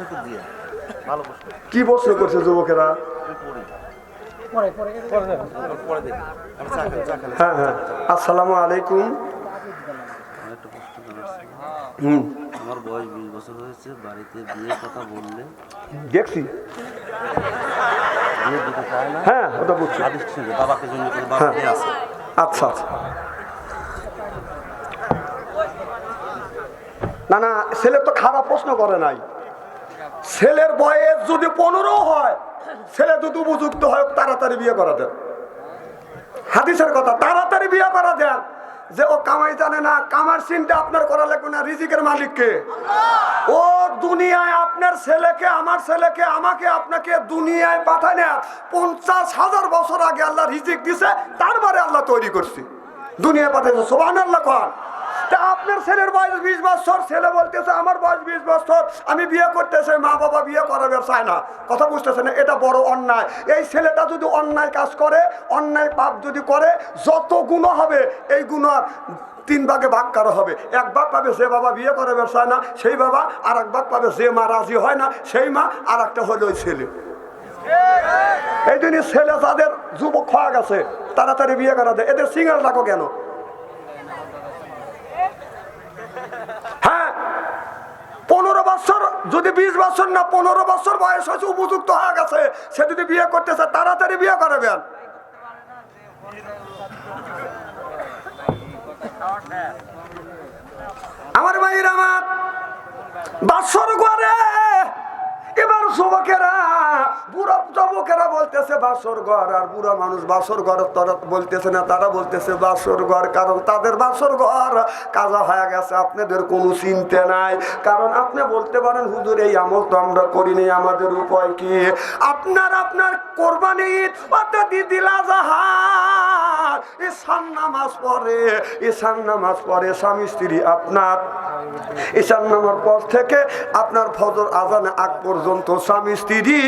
আছে একটু দিয়ে। ভালো প্রশ্ন। কি প্রশ্ন করছে যুবকেরা? হ্যাঁ হ্যাঁ। আসসালামু আলাইকুম। আমার বয়স বিশ বছর হয়েছে বাড়িতে বিয়ের কথা বললে দেখছি। হ্যাঁ ওটা বুঝছি। বাবাকে জন্য হ্যাঁ। আছে। আচ্ছা আচ্ছা। না না ছেলে তো খারাপ প্রশ্ন করে নাই। ছেলের বয়স যদি পনেরো হয়, ছেলে যদি উপযুক্ত হয় তাড়াতাড়ি বিয়ে করা দেন। হাদিসের কথা, তাড়াতাড়ি বিয়ে করা দেন। যে ও কামাই জানে না, কামার চিন্তা আপনার করা লাগবে না, রিজিকের মালিককে। ও দুনিয়ায় আপনার ছেলেকে, আমার ছেলেকে, আমাকে, আপনাকে দুনিয়ায় পাঠায় না। পঞ্চাশ হাজার বছর আগে আল্লাহ রিজিক দিছে, তারপরে আল্লাহ তৈরি করছি। দুনিয়ায় পাঠাইছে সোবান আল্লাহ কন। তা আপনার ছেলের বয়স বিশ বছর। ছেলে বলতেছে, আমার বয়স বিশ বছর, আমি বিয়ে করতেছে, মা বাবা বিয়ে করাবে চায় না। কথা বুঝতেছে না, এটা বড় অন্যায়। এই ছেলেটা যদি অন্যায় কাজ করে, অন্যায় পাপ যদি করে, যত গুণ হবে, এই গুণ তিন ভাগে ভাগ করা হবে। এক ভাগ পাবে যে বাবা বিয়ে করাবে চায় না, সেই বাবা আর এক ভাগ পাবে যে মা রাজি হয় না, সেই মা আর একটা হলো ওই ছেলে। এই জন্য ছেলে যাদের যুবক হয়ে গেছে, তাড়াতাড়ি বিয়ে করা দেয় এদের সিঙ্গার রাখো কেন হ্যাঁ পনেরো বছর, যদি বিশ বছর না পনেরো বছর বয়স হয়েছে, উপযুক্ত হয়ে গেছে, সে যদি বিয়ে করতেছে, তাড়াতাড়ি বিয়ে করাবেন আমার ভাইয়ের আমার বাসর ঘরে যুবকেরা, বুড়া যুবকেরা বলতেছে, বাসর ঘর। আর বুড়া মানুষ বাসর ঘর তারা বলতেছে না, তারা বলতেছে, বাসর ঘর। কারণ তাদের বাসর ঘর কাজা হয়ে গেছে, আপনাদের কোনো চিন্তা নাই। কারণ আপনি বলতে পারেন, হুজুর, এই আমল তো আমরা করিনি, আমাদের উপায় কি? আপনার আপনার কোরবানি অর্থাৎ ঈদিল আজহা ঈশান নামাজ পড়ে, ঈশান নামাজ পড়ে, স্বামী স্ত্রী আপনার, ঈশান নামার পর থেকে আপনার ফজর আজানে আগ পর্যন্ত স্বামী স্ত্রী,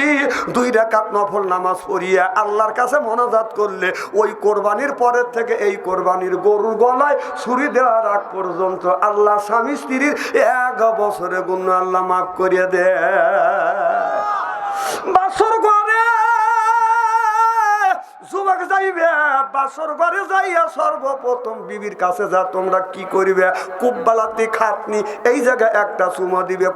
দুই রেখাত নফল নামাজ পড়িয়া আল্লাহর কাছে মনাজাত করলে ওই কোরবানির পরের থেকে এই কোরবানির গরুর গলায় ছুরি দেওয়ার আগ পর্যন্ত আল্লাহ স্বামী স্ত্রীর এক বছরে গুণ আল্লাহ মাফ করিয়া দেয়। যাইবে, বাসর ঘরে যাইয়া সর্বপ্রথম বিবির কাছে যা, তোমরা কি করিবে? কুব্বালাতি খাতনি, এই জায়গায় একটা চুমা দিবে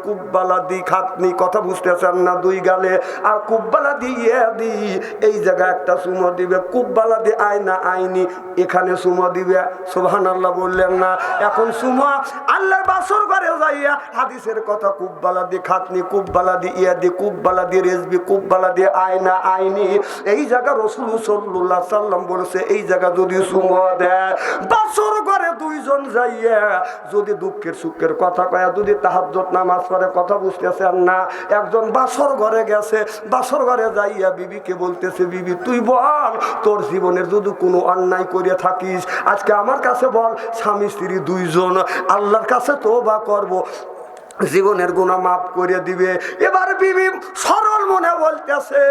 খাতনি, কথা বুঝতেছেন না দুই গালে? আর কুব্বালা দিয়ে দি, এই জায়গায় একটা চুমা দিবে কুব্বালা দি আয়না আইনি এখানে চুমা দিবে। সুবহান আল্লাহ বললেন না, এখন চুমা, আল্লাহর বাসর ঘরে যাইয়া হাদিসের কথা কুব্বালা দি খাতনি কুব্বালা দি ইয়া দি কুব্বালা দি রেজবি কুব্বালা দি আয়না আইনি এই জায়গা রসুল সাল্লাল্লাহু সাল্লাম বলেছে, এই জায়গা যদি ঘরে দুইজন যদি দুঃখের সুখের কথা কয়া, যদি নামাজ কথা বুঝতেছেন না, একজন বাসর ঘরে গেছে বাসর ঘরে যাইয়া বিবিকে বলতেছে, বিবি, তুই বল, তোর জীবনের যদি কোনো অন্যায় করিয়া থাকিস, আজকে আমার কাছে বল, স্বামী, স্ত্রী দুইজন, আল্লাহর কাছে তো বা করব। জীবনের গুণা মাফ করে দিবে। এবার বিবি সরল মনে বলতেছে,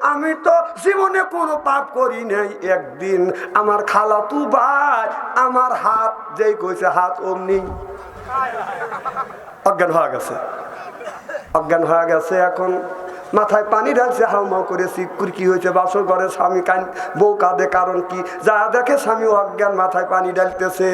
আমি তো জীবনে কোনো পাপ করি নাই একদিন। আমার খালা তু ভাই, আমার হাত যেই কইছে, হাত অমনি। অজ্ঞান হয়ে গেছে। অজ্ঞান হয়ে গেছে এখন। মাথায় পানি ঢালছে, হাউমাউ করে সিকুর কি হয়েছে, বাসর ঘরে স্বামী কান, বউ কাঁদে, কারণ কি? যা দেখে স্বামী অজ্ঞান, মাথায় পানি ঢালতেছে।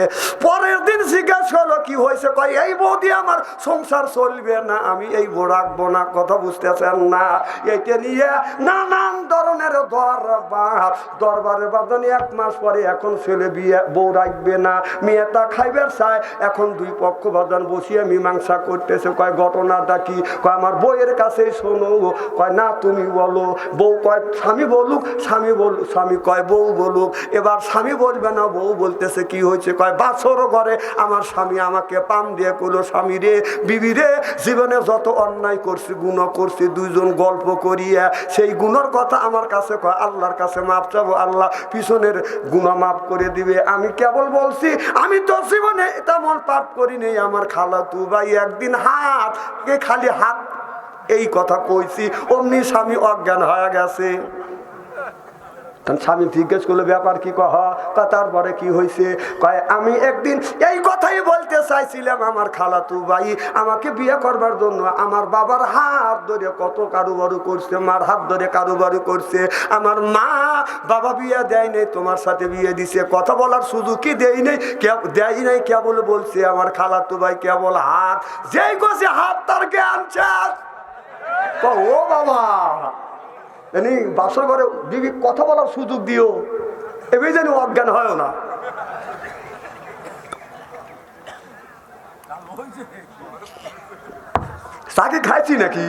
পরের দিন জিজ্ঞাস করল কি হয়েছে? কয়, এই বউ দিয়ে আমার সংসার চলবে না, আমি এই বউ রাখব না, কথা বুঝতেছেন না। এইটা নিয়ে নানান ধরনের দরবার, দরবারে বাদনে এক মাস পরে এখন ছেলে বিয়ে, বউ রাখবে না, মেয়েটা খাইবে চায়, এখন দুই পক্ষ বাদন বসিয়ে মীমাংসা করতেছে। কয়, ঘটনাটা কি? কয়, আমার বইয়ের কাছে শোনো কয়, না, তুমি বলো। বউ কয়, স্বামী বলুক, স্বামী বল স্বামী কয়, বউ বলুক। এবার স্বামী বলবে না, বউ বলতেছে, কি হয়েছে? কয় বাছরও ঘরে আমার স্বামী আমাকে পাম দিয়ে করল স্বামী রে, বিবি রে, জীবনে যত অন্যায় করছি, গুণ করছি, দুইজন গল্প করিয়া, সেই গুণর কথা আমার কাছে কয়, আল্লাহর কাছে মাপ চাবো, আল্লাহ পিছনের গুণা মাফ করে দিবে। আমি কেবল বলছি, আমি তো জীবনে তেমন পাপ করি নেই, আমার খালা তু ভাই একদিন হাত, কে খালি হাত এই কথা কইছি, অমনি স্বামী অজ্ঞান হয়ে গেছে। স্বামী জিজ্ঞেস করল, ব্যাপার কি কহ? কা তারপরে কি হয়েছে কয়, আমি একদিন এই কথাই বলতে চাইছিলাম আমার খালাতু ভাই, আমাকে বিয়ে করবার জন্য। আমার বাবার হাত ধরে কত কারুবারু করছে, মার হাত ধরে কারুবারু করছে। আমার মা বাবা বিয়ে দেয় নাই, তোমার সাথে বিয়ে দিছে। কথা বলার সুযোগই দেয় নেই কে- দেয় নাই, কেবল বলছে, আমার খালাতু ভাই কেবল হাত, যেই কছে হাত তার জ্ঞান চাষ ও বাবা। এনি বাসর ঘরে দিবি কথা বলার সুযোগ দিও এবার যেন অজ্ঞান হয় না। তাকে খাইছি নাকি?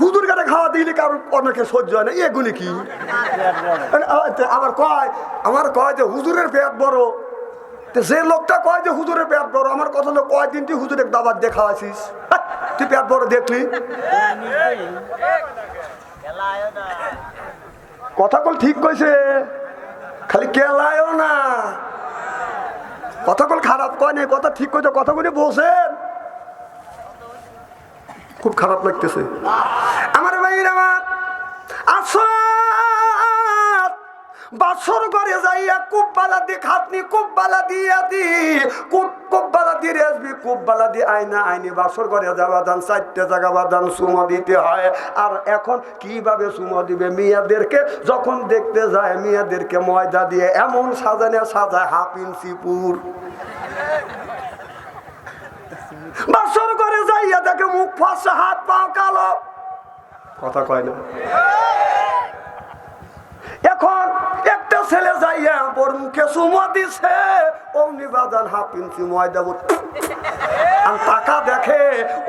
হুজুর কাছে খাওয়া দিলে কারণ অনেকে সহ্য হয় না? এগুলি কি? মানে আবার কয় আমার কয় যে হুজুরের পেট বড়। তো যে লোকটা কয় যে হুজুরের পেট বড় আমার কথা কয় দিন তুই হুজুরের দাবার দেখা আছিস হ্যাঁ, তুই পেট বড় দেখলি? কথা ঠিক কইছে। খালি কেলায়ও না। কথা কল খারাপ কয় নাই, কথা ঠিক কইছে কথাগুলি বসেন খুব খারাপ লাগতেছে। আমার ভাইয়ের আমার আসো! বাসর ঘরে যাইয়া কুব্বালা দি খাতনি, কুব্বালা দিয়া দি, কুব- কুব্বালা দিয়ে আসবি কুব্বালা দি আইনা আইনি বাসর ঘরে যাওয়া দান, চারটে জায়গা বাদান সুমো দিতে হয়। আর এখন কীভাবে সুমো দিবে? মেয়েদেরকে যখন দেখতে যায়, মেয়েদেরকে ময়দা দিয়ে এমন সাজানে সাজায়, হাফ ইঞ্চি পুর। বাসর করে যাইয়া দেখে মুখ ফাঁসে, হাত পা কালো। কথা কয় না এখন একটা ছেলে যাইয়া মুখে সুমা দিছে। অমনি বাজান হাফ ময়দা। আর টাকা দেখে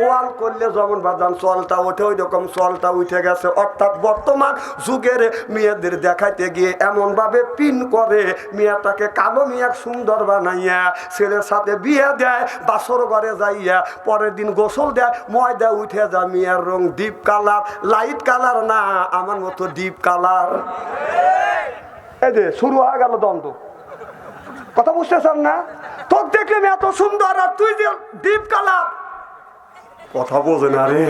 ওয়াল করলে যেমন বাজান চলটা ওঠে ওই রকম চলটা উঠে গেছে। অর্থাৎ বর্তমান যুগের মেয়েদের দেখাইতে গিয়ে এমন ভাবে পিন করে, মেয়েটাকে কালো মেয়ে সুন্দর বানাইয়া, ছেলের সাথে বিয়ে দেয়, বাসর ঘরে যাইয়া, পরের দিন গোসল দেয়, ময়দা উঠে যায় মেয়ের রং, ডিপ কালার, লাইট কালার না, আমার মতো ডিপ কালার। এই যে শুরু হয়ে গেল দ্বন্দ্ব। কথা বুঝতেছেন না? তোর দেখলাম এত সুন্দর আর তুই যে ডিপ কালার। কথা বোঝে না রে।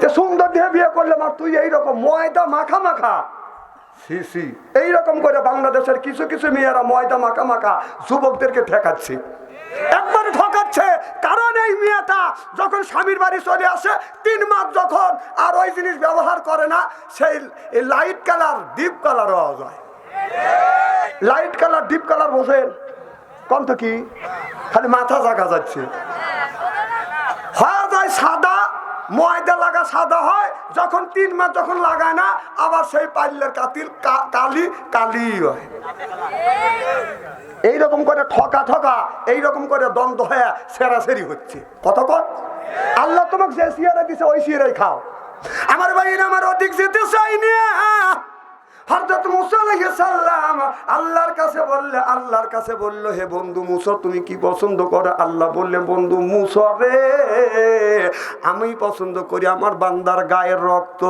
যে সুন্দর দিয়ে বিয়ে করলাম আর তুই এইরকম ময়দা মাখা মাখা। সি সি এইরকম করে বাংলাদেশের কিছু কিছু মেয়েরা ময়দা মাখা মাখা যুবকদেরকে ঠেকাচ্ছে। একবারে ঠকাচ্ছে কারণ এই মেয়েটা যখন স্বামীর বাড়ি চলে আসে তিন মাস যখন আর ওই জিনিস ব্যবহার করে না সেই লাইট কালার ডিপ কালার হওয়া যায়। লাইট কালার ডিপ কালার বোঝেন কম তো কি? খালি মাথা জাগা যাচ্ছে। হয়ে যায় সাদা, ময়দা লাগা সাদা হয়, যখন তিন মাস যখন লাগায় না, আবার সেই পাইলের কাতিল কালি কালি হয়। এইরকম করে ঠকা ঠকা, এইরকম করে দ্বন্দ্ব হয়ে সেরাসেরি হচ্ছে। কত কত আল্লাহ তোমাকে যে সিয়ারা দিছে, ওই সিয়ারাই খাও। আমার ভাই আমার অধিক যেতে চাইনি হরদত মুসা সাল্লাম আল্লাহর কাছে বললে, আল্লাহর কাছে বলল, হে বন্ধু মুসা, তুমি কি পছন্দ করো? আল্লাহ বললে, বন্ধু মুসা রে, আমি পছন্দ করি আমার বান্দার গায়ের রক্ত।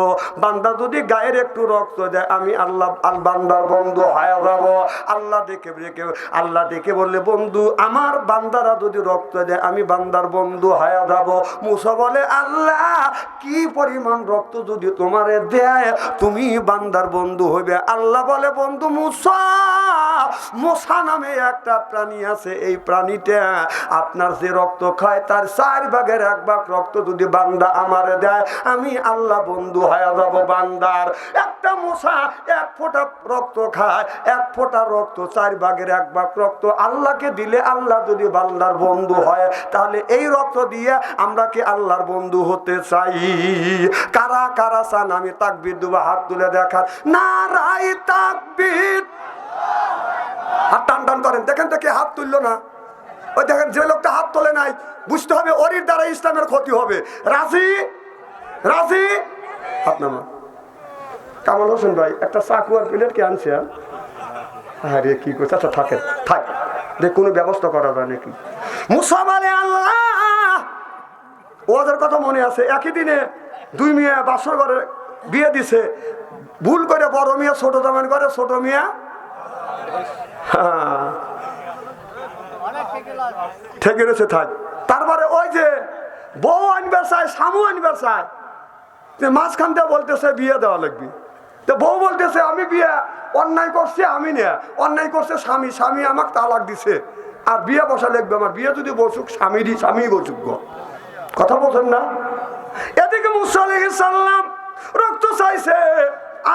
বান্দা যদি গায়ের একটু রক্ত দেয়, আমি আল্লাহ, আল বান্দার বন্ধু হয়ে যাব। আল্লাহ দেখে দেখে আল্লাহ দেখে বললে, বন্ধু, আমার বান্দারা যদি রক্ত দেয়, আমি বান্দার বন্ধু হয়ে যাব। মুসা বলে, আল্লাহ, কি পরিমাণ রক্ত যদি তোমারে দেয়, তুমি বান্দার বন্ধু হইবে। আল্লাহ বলে, বন্ধু মুসা মশা নামে একটা প্রাণী আছে, এই প্রাণীটা আপনার যে রক্ত খায়, তার চার ভাগের এক ভাগ রক্ত যদি বান্দা আমারে দেয়, আমি আল্লাহ বন্ধু হয়ে যাব বান্দার। একটা মশা এক ফোঁটা রক্ত খায়, এক ফোঁটা রক্ত, চার ভাগের এক ভাগ রক্ত আল্লাহকে দিলে আল্লাহ যদি বান্দার বন্ধু হয়, তাহলে এই রক্ত দিয়ে আমরা কি আল্লাহর বন্ধু হতে চাই? কারা কারা চান? আমি তাকবির দুবা হাত তুলে দেখার না রাই তাকবির। হাত টান টান করেন, দেখেন তো কে হাত তুললো না। ওই দেখেন যে লোকটা হাত তোলে নাই, বুঝতে হবে ওরির দ্বারা ইসলামের ক্ষতি হবে। রাজি? রাজি? হাত কামাল হোসেন ভাই, একটা চাকু আর প্লেট কে আনছে হ্যাঁ? রে কি করছে আচ্ছা থাকেন, থাক। দেখ, কোনো ব্যবস্থা করা যায় নাকি? মুসামালে আল্লাহ! ওদের কথা মনে আছে, একই দিনে দুই মেয়ে বাসর ঘরে বিয়ে দিছে। ভুল করে বড় মিয়া, ছোট জামান করে ছোট মিয়া। হ্যাঁ। ঠেকে রয়েছে থাক। তারপরে ওই যে বউ আনবার চায় সামু আনবার চায় মাঝখান দিয়ে বলতেছে বিয়ে দেওয়া লাগবে। তো বউ বলতেছে, আমি বিয়ে অন্যায় করছে, আমি না অন্যায় করছে স্বামী স্বামী আমাকে তালাক দিছে। আর বিয়ে বসা লাগবে আমার। বিয়ে যদি বসুক, স্বামীরই স্বামী বসুক। কথা বলছেন না? এদিকে মুসা রক্ত চাইছে।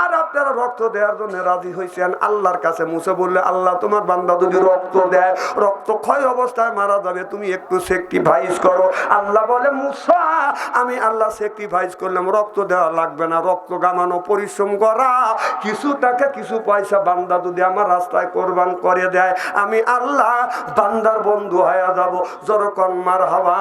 আর আপনারা রক্ত দেওয়ার জন্য রাজি হয়েছেন আল্লাহর কাছে মুসে বললে, আল্লাহ, তোমার বান্দা যদি রক্ত দেয়, রক্ত ক্ষয় অবস্থায় মারা যাবে, তুমি একটু সেক্রিফাইস করো। আল্লাহ বলে, মুসা, আমি আল্লাহ সেক্রিফাইস করলাম, রক্ত দেওয়া লাগবে না, রক্ত গামানো, পরিশ্রম করা। কিছু টাকা, কিছু পয়সা বান্দা যদি আমার রাস্তায় কোরবান করে দেয়, আমি আল্লাহ বান্দার বন্ধু হয়ে যাব। জরকন মার হওয়া